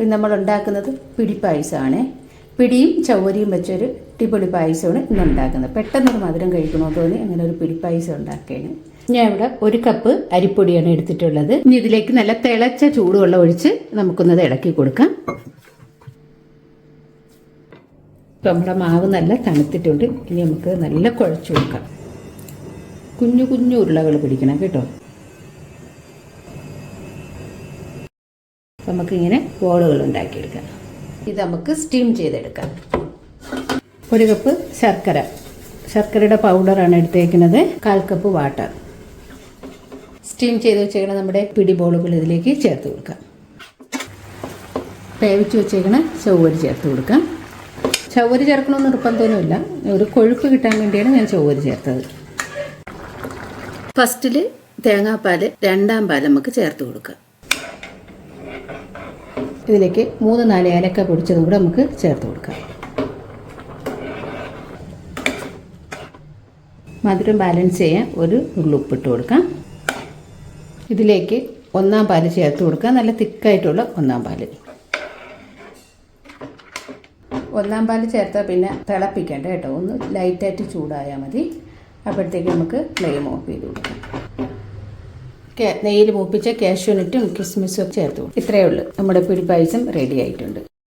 പിന്നെ നമ്മൾ ഉണ്ടാക്കുന്നത് പിടി പായസമാണ്. പിടിയും ചവരിയും വെച്ചൊരു അടിപൊളി പായസമാണ് ഇന്ന് ഉണ്ടാക്കുന്നത്. പെട്ടെന്നൊരു മധുരം കഴിക്കണോ തോന്നി അങ്ങനെ ഒരു പിടി പായസം ഉണ്ടാക്കുകയാണ് ഞാൻ ഇവിടെ ഒരു കപ്പ് അരിപ്പൊടിയാണ് എടുത്തിട്ടുള്ളത്. ഇനി ഇതിലേക്ക് നല്ല തിളച്ച ചൂടുവെള്ളം ഒഴിച്ച് നമുക്കൊന്നത് ഇളക്കി കൊടുക്കാം. നമ്മുടെ മാവ് നല്ല തണുത്തിട്ടുണ്ട്. ഇനി നമുക്ക് നല്ല കുഴച്ച് കൊടുക്കാം. കുഞ്ഞു കുഞ്ഞു ഉരുളകൾ പിടിക്കണം കേട്ടോ. നമുക്കിങ്ങനെ ബോളുകൾ ഉണ്ടാക്കിയെടുക്കാം ഇത് നമുക്ക് സ്റ്റീം ചെയ്തെടുക്കാം. ഒരു കപ്പ് ശർക്കര. ശർക്കരയുടെ പൗഡറാണ് എടുത്തേക്കുന്നത്. കാൽ കപ്പ് വാട്ടർ സ്റ്റീം ചെയ്ത് വെച്ചേക്കണ നമ്മുടെ പിടി ബോളുകൾ ഇതിലേക്ക് ചേർത്ത് കൊടുക്കാം. വേവിച്ച് വെച്ചേക്കണ ചൊവ്വരി ചേർത്ത് കൊടുക്കാം. ചൊവ്വരി ചേർക്കണമെന്ന് നിർബന്ധമൊന്നുമില്ല. ഒരു കൊഴുപ്പ് കിട്ടാൻ വേണ്ടിയാണ് ഞാൻ ചൊവ്വരി ചേർത്തത്. ഫസ്റ്റിൽ തേങ്ങാപ്പാൽ രണ്ടാം പാൽ നമുക്ക് ചേർത്ത് കൊടുക്കാം. ഇതിലേക്ക് മൂന്ന് നാല് ഏലക്ക പൊടിച്ചതും കൂടെ നമുക്ക് ചേർത്ത് കൊടുക്കാം. മധുരം ബാലൻസ് ചെയ്യാൻ ഒരു ഉള്ളുപ്പിട്ട് കൊടുക്കാം. ഇതിലേക്ക് ഒന്നാം പാൽ ചേർത്ത് കൊടുക്കാം. നല്ല തിക്കായിട്ടുള്ള ഒന്നാം പാൽ. ഒന്നാം പാൽ ചേർത്താൽ പിന്നെ തിളപ്പിക്കേണ്ട കേട്ടോ. ഒന്ന് ലൈറ്റായിട്ട് ചൂടായാൽ മതി. അപ്പോഴത്തേക്ക് നമുക്ക് ഫ്ലെയിം ഓഫ് ചെയ്ത് കൊടുക്കാം. നെയ്യിൽ മൂപ്പിച്ച കിസ്മിസും ഒക്കെ ചേർത്ത് ഇത്രയേ ഉള്ളൂ. നമ്മുടെ പിടി പായസം റെഡി ആയിട്ടുണ്ട്.